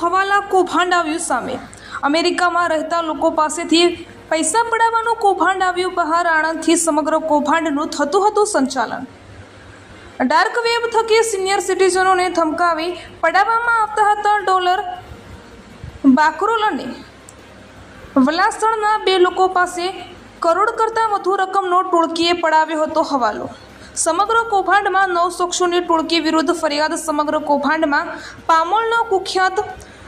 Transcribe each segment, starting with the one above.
હવાલા કૌભાંડ આવ્યું સામે. અમેરિકામાં રહેતા લોકો પાસેથી પૈસા પડાવવાનું કૌભાંડ આવ્યું બહાર, આણંદથી સમગ્ર કૌભાંડનું થતું હતું સંચાલન. ડાર્ક વેબ થકી સિનિયર સિટીઝનોને ધમકાવી પડાવવામાં આવતા હતા ડોલર બાકરોલ અને વલાસણના બે લોકો પાસે કરોડ કરતાં વધુ રકમનો ટોળકીએ પડાવ્યો હતો હવાલો. સમગ્ર કૌભાંડમાં નવ શખ્સોની ટોળકી વિરુદ્ધ ફરિયાદ સમગ્ર કૌભાંડમાં પામોલનો કુખ્યાત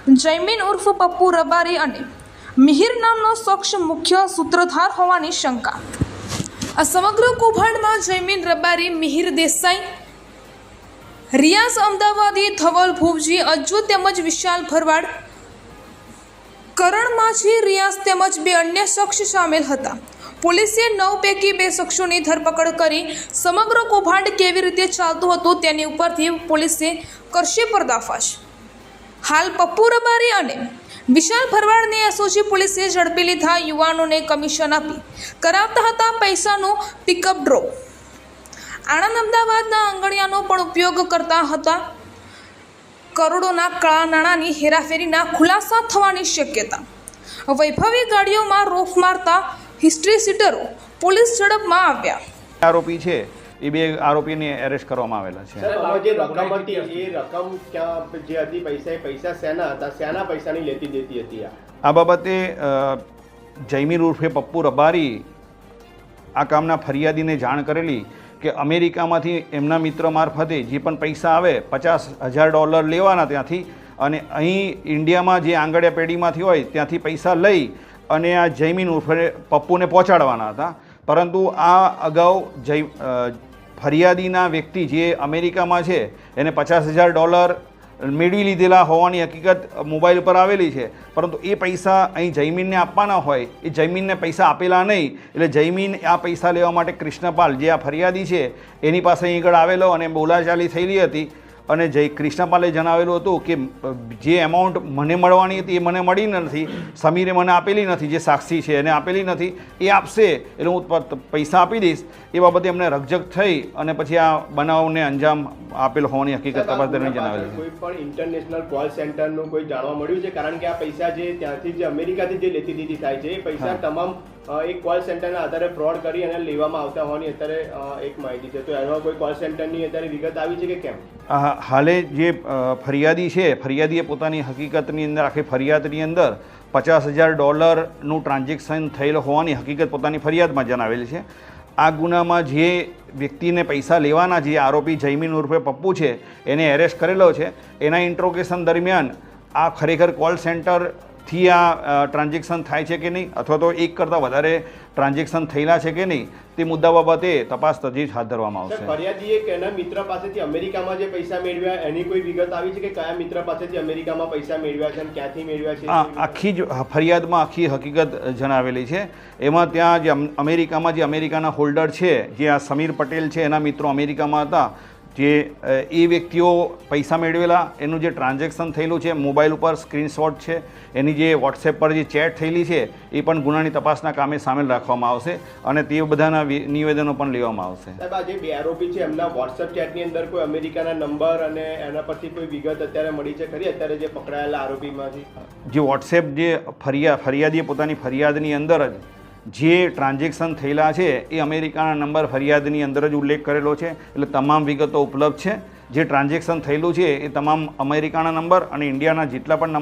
જૈમીન ઉર્ફ પપ્પુ રબારી અને મિહિર નામનો શખ્સ મુખ્ય સૂત્રધાર હોવાની શંકા. આ સમગ્ર કૌભાંડમાં જૈમીન રબારી, મિહિર દેસાઈ, રિયાઝ અમદાવાદી, ધવલ ભુવજી અજ્જુ તેમજ વિશાલ ભરવાડ કરણ માછી રિયાઝ તેમજ બે અન્ય શખ્સ સામેલ હતા. પોલીસે નવ પૈકી બે શખ્સોની ધરપકડ કરી સમગ્ર કૌભાંડ કેવી રીતે ચાલતું હતું તેની ઉપરથી પોલીસે કરશે પર્દાફાશ. હાલ પપ્પુ રબારી અને વિશાલ ભરવાડને એસઓજી પોલીસે ઝડપી લીધા યુવાનોને કમિશન આપી. કરાવતા હતા પૈસાનું પિકઅપ ડ્રોપ આણંદ અમદાવાદના આંગણિયાનો પણ ઉપયોગ કરતા હતા. કરોડોના કાળા નાણાંની હેરાફેરીના ખુલાસા થવાની શક્યતા. વૈભવી ગાડીઓમાં રોફ મારતા હિસ્ટ્રી સીટરો પોલીસ ઝડપમાં આવ્યા. આરોપી છે. એ બે આરોપીને એરેસ્ટ કરવામાં આવેલા છે. જે રકમ હતી એ રકમ ક્યાં જે હતી પૈસા એ પૈસા શેના હતા? શેના પૈસાની લેતી દેતી હતી આ? આ બાબતે જૈમીર ઉર્ફે પપ્પુ રબારી આ કામના ફરિયાદીને જાણ કરેલી કે અમેરિકામાંથી એમના મિત્ર મારફતે જે પણ પૈસા આવે પચાસ હજાર ડોલર લેવાના ત્યાંથી અને અહીં ઇન્ડિયામાં જે આંગડિયા પેઢીમાંથી હોય ત્યાંથી પૈસા લઈ અને આ જૈમીન ઉર્ફે પપ્પુને પહોંચાડવાના હતા. પરંતુ આ અગાઉ જય ફરિયાદીના વ્યક્તિ જે અમેરિકામાં છે, એને પચાસ હજાર ડોલર મેળવી લીધેલા હોવાની હકીકત મોબાઈલ ઉપર આવેલી છે. પરંતુ એ પૈસા અહીં જયમીનને આપવાના હોય, એ જયમીનને પૈસા આપેલા નહીં. એટલે જયમીન આ પૈસા લેવા માટે કૃષ્ણપાલ જે આ ફરિયાદી છે, એની પાસે અહીં આગળ આવેલો અને બોલાચાલી થયેલી હતી. અને જય કૃષ્ણપાલે જણાવેલું હતું કે જે એમાઉન્ટ મને મળવાની હતી એ મને મળી નથી. સમીરે મને આપેલી નથી જે સાક્ષી છે એને આપેલી નથી. એ આપશે એટલે હું પૈસા આપી દઈશ. એ બાબતે એમને રકઝક થઈ અને પછી આ બનાવને અંજામ આપેલ હોવાની હકીકત તપાસ દરમિયાન જણાવેલી. કોઈ પણ ઇન્ટરનેશનલ કોલ સેન્ટરનું કોઈ જાણવા મળ્યું છે? કારણ કે આ પૈસા જે ત્યાંથી જે અમેરિકાથી જે લેતી દીધી થાય છે એ પૈસા તમામ એક કોલ સેન્ટરના આધારે ફ્રોડ કરી અને લેવામાં આવતા હોવાની અત્યારે એક માહિતી છે. તો એનો કોઈ કોલ સેન્ટરની અત્યારે વિગત આવી છે કે કેમ? હાલે જે ફરિયાદી છે, ફરિયાદીએ પોતાની હકીકતની અંદર, આખી ફરિયાદની અંદર પચાસ હજાર ડોલરનું ટ્રાન્ઝેક્શન થયેલ હોવાની હકીકત પોતાની ફરિયાદમાં જણાવેલી છે. આ ગુનામાં જે વ્યક્તિને પૈસા લેવાના જે આરોપી જૈમીન ઉર્ફે પપ્પુ છે, એને એરેસ્ટ કરેલો છે. એના ઇન્ટ્રોગેશન દરમિયાન આ ખરેખર કોલ સેન્ટરથી આ ટ્રાન્ઝેક્શન થાય છે કે નહીં? અથવા તો એક કરતાં વધારે ટ્રાન્ઝેક્શન થયેલા છે કે નહીં? તે મુદ્દા બાબતે તપાસ તજવીજ હાથ ધરવામાં આવશે. ફરિયાદીએ કે એના મિત્ર પાસેથી અમેરિકામાં જે પૈસા મેળવ્યા એની કોઈ વિગત આવી છે કે કયા મિત્ર પાસેથી અમેરિકામાં પૈસા મેળવ્યા છે અને ક્યાંથી મેળવ્યા છે? આખી જ ફરિયાદમાં આખી હકીકત જણાવેલી છે. એમાં ત્યાં જે અમેરિકામાં જે અમેરિકાના હોલ્ડર છે જે આ સમીર પટેલ છે એના મિત્રો અમેરિકામાં હતા. જે એ વ્યક્તિઓ પૈસા મેળવેલા એનું જે ટ્રાન્ઝેક્શન થયેલું છે મોબાઈલ ઉપર સ્ક્રીનશોટ છે એની જે વોટ્સએપ પર જે ચેટ થયેલી છે એ પણ ગુનાની તપાસના કામે સામેલ રાખવામાં આવશે અને તે બધાના નિવેદનો પણ લેવામાં આવશે. સાહેબ આ જે બે આરોપી છે એમના વોટ્સએપ ચેટની અંદર કોઈ અમેરિકાના નંબર અને એના પરથી કોઈ વિગત અત્યારે મળી છે ખરી? અત્યારે જે પકડાયેલા આરોપીમાંથી? જે વોટ્સએપ જે ફરિયાદ ફરિયાદીએ પોતાની ફરિયાદની અંદર જ જે ટ્રાન્ઝેક્શન થયેલા છે એ અમેરિકાના નંબર ફરિયાદની અંદર જ ઉલ્લેખ કરેલો છે. એટલે તમામ વિગતો ઉપલબ્ધ છે. જે ટ્રાન્ઝેક્શન થયેલું છે એ તમામ અમેરિકાના નંબર અને ઇન્ડિયાના જેટલા પણ નંબર